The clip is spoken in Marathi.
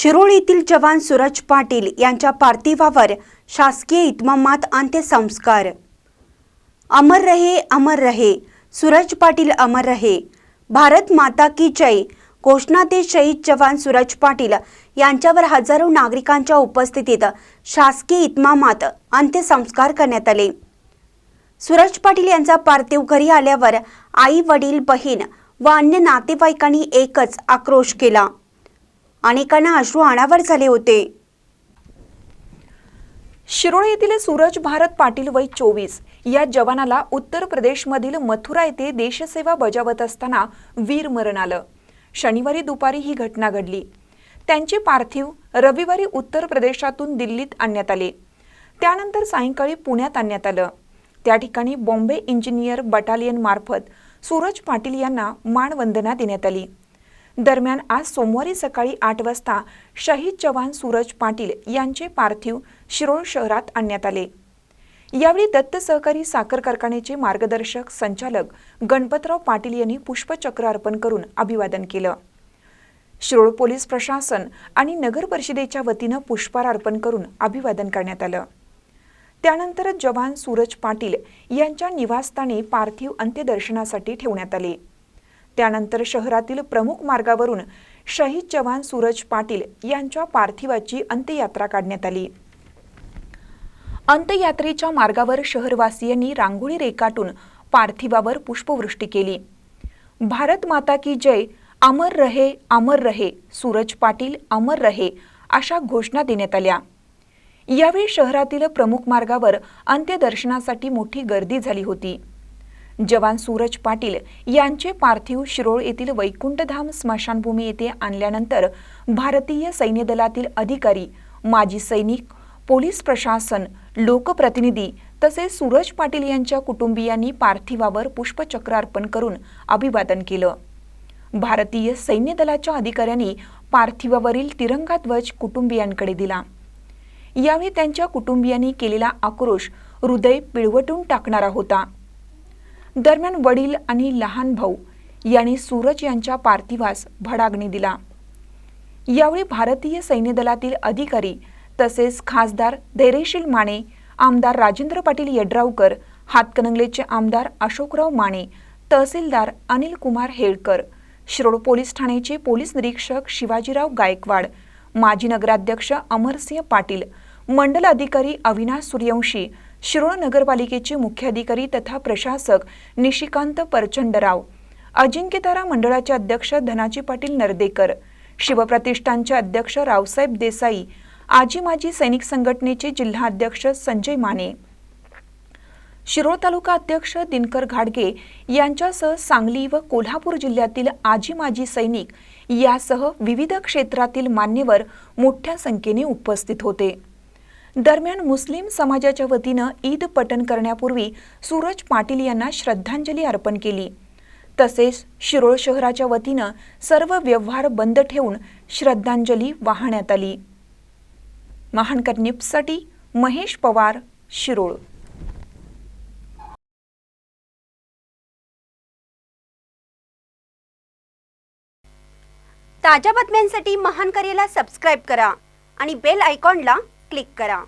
शिरोळ येथील जवान सूरज पाटील यांच्या पार्थिवावर शासकीय इतमामात अंत्यसंस्कार. अमर रहे अमर रहे सूरज पाटील अमर रहे. भारत माता की जय. घोषणा ते शहीद जवान सूरज पाटील यांच्यावर हजारो नागरिकांच्या उपस्थितीत शासकीय इतमामात अंत्यसंस्कार करण्यात आले. सूरज पाटील यांचा पार्थिव घरी आल्यावर आई वडील बहीण व अन्य नातेवाईकांनी एकच आक्रोश केला. अनेकांना अश्रू अनावर झाले होते. शिरोळ येथील सूरज भारत पाटील वय चोवीस या जवानाला उत्तर प्रदेशमधील मथुरा येथे देशसेवा बजावत असताना वीर मरण आलं. शनिवारी दुपारी ही घटना घडली. त्यांचे पार्थिव रविवारी उत्तर प्रदेशातून दिल्लीत आणण्यात आले. त्यानंतर सायंकाळी पुण्यात आणण्यात आलं. त्या ठिकाणी बॉम्बे इंजिनियर बटालियन मार्फत सूरज पाटील यांना मानवंदना देण्यात आली. दरम्यान आज सोमवारी सकाळी आठ वाजता शहीद जवान सूरज पाटील यांचे पार्थिव शिरोळ शहरात आणण्यात आले. यावेळी दत्त सहकारी साखर कारखान्याचे मार्गदर्शक संचालक गणपतराव पाटील यांनी पुष्पचक्र अर्पण करून अभिवादन केलं. शिरोळ पोलीस प्रशासन आणि नगर परिषदेच्या वतीनं पुष्पहार अर्पण करून अभिवादन करण्यात आलं. त्यानंतर जवान सूरज पाटील यांच्या निवासस्थानी पार्थिव अंत्यदर्शनासाठी ठेवण्यात आले. त्यानंतर शहरातील प्रमुख मार्गावरून शहीद जवान सूरज पाटील यांच्या पार्थिवाची अंत्ययात्रा काढण्यात आली. अंत्ययात्रेच्या मार्गावर शहरवासियांनी रांगोळी रेखाटून पार्थिवावर पुष्पवृष्टी केली. भारत माता की जय अमर रहे अमर रहे सूरज पाटील अमर रहे अशा घोषणा देण्यात आल्या. यावेळी शहरातील प्रमुख मार्गावर अंत्यदर्शनासाठी मोठी गर्दी झाली होती. जवान सूरज पाटील यांचे पार्थिव शिरोळ येथील वैकुंठधाम स्मशानभूमी येथे आणल्यानंतर भारतीय सैन्य दलातील अधिकारी माजी सैनिक पोलीस प्रशासन लोकप्रतिनिधी तसेच सूरज पाटील यांच्या कुटुंबियांनी पार्थिवावर पुष्पचक्र अर्पण करून अभिवादन केलं. भारतीय सैन्य दलाच्या अधिकाऱ्यांनी पार्थिवावरील तिरंगा ध्वज कुटुंबियांकडे दिला. यावेळी त्यांच्या कुटुंबियांनी केलेला आक्रोश हृदय पिळवटून टाकणारा होता. दरम्यान वडील आणि लहान भाऊ यांनी सूरज यांच्या पार्थिवास भडाग्नी दिला. यावेळी भारतीय सैन्य दलातील अधिकारी तसेच खासदार धैर्यशील माने आमदार राजेंद्र पाटील यड्रावकर हातकणंगलेचे आमदार अशोकराव माने तहसीलदार अनिल कुमार हेळकर श्रोड पोलीस ठाण्याचे पोलीस निरीक्षक शिवाजीराव गायकवाड माजी नगराध्यक्ष अमरसिंह पाटील मंडल अधिकारी अविनाश सूर्यवंशी शिरोळ नगरपालिकेचे मुख्याधिकारी तथा प्रशासक निशिकांत परचंडराव अजिंक्यतारा मंडळाचे अध्यक्ष धनाजी पाटील नरदेकर शिवप्रतिष्ठानचे अध्यक्ष रावसाहेब देसाई आजी माजी सैनिक संघटनेचे जिल्हा अध्यक्ष संजय माने. शिरोळ तालुका अध्यक्ष दिनकर घाडगे यांच्यासह सांगली व कोल्हापूर जिल्ह्यातील आजी माजी सैनिक यासह विविध क्षेत्रातील मान्यवर मोठ्या संख्येने उपस्थित होते. दरम्यान मुस्लिम समाजाच्या वतीनं ईद पठण करण्यापूर्वी सूरज पाटील यांना श्रद्धांजली अर्पण केली. तसेच शिरोळ शहराच्या वतीनं सर्व व्यवहार बंद ठेवून श्रद्धांजली वाहण्यात आली. महानकर निप्ससाठी महेश पवार शिरोळ. ताज्या बातम्यांसाठी महान करेला सबस्क्राईब करा आणि बेल आयकॉनला क्लिक करा.